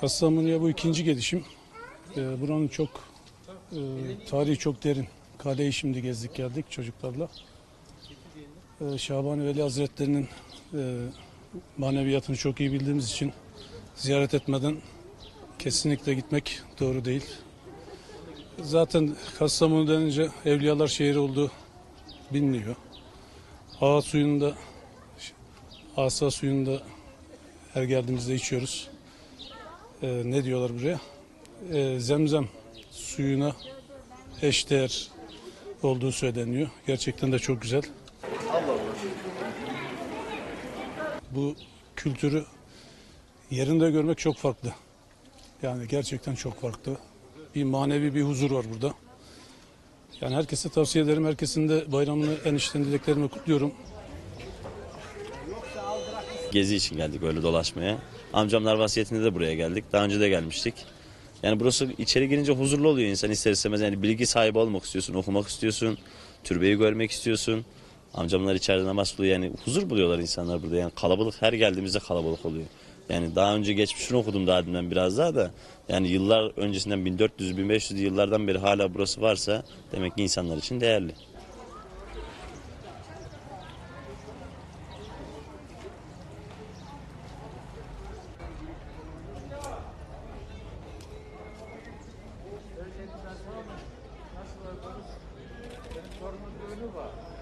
Kastamonu'ya bu ikinci gelişim. Ee, buranın çok e, tarihi çok derin. Kaleyi şimdi gezdik geldik çocuklarla. Ee, Şaban Veli Hazretleri'nin e, maneviyatını çok iyi bildiğimiz için ziyaret etmeden kesinlikle gitmek doğru değil. Zaten Kastamonu denince Evliyalar şehri olduğu biliniyor. Ağa suyunda, asa suyunda her geldiğimizde içiyoruz. Ee, ne diyorlar buraya? Ee, zemzem suyuna eşdeğer olduğu söyleniyor. Gerçekten de çok güzel. Bu kültürü yerinde görmek çok farklı. Yani gerçekten çok farklı. Bir manevi bir huzur var burada. Yani herkese tavsiye ederim. Herkesin de bayramını en içten dileklerimi kutluyorum. Gezi için geldik öyle dolaşmaya. Amcamlar vasiyetinde de buraya geldik. Daha önce de gelmiştik. Yani burası içeri girince huzurlu oluyor insan ister istemez. Yani bilgi sahibi olmak istiyorsun, okumak istiyorsun, türbeyi görmek istiyorsun. Amcamlar içeride namaz kılıyor yani huzur buluyorlar insanlar burada. Yani kalabalık her geldiğimizde kalabalık oluyor. Yani daha önce geçmişini okudum daha dünden biraz daha da. Yani yıllar öncesinden 1400-1500 yıllardan beri hala burası varsa demek ki insanlar için değerli. Sorunun düğünü.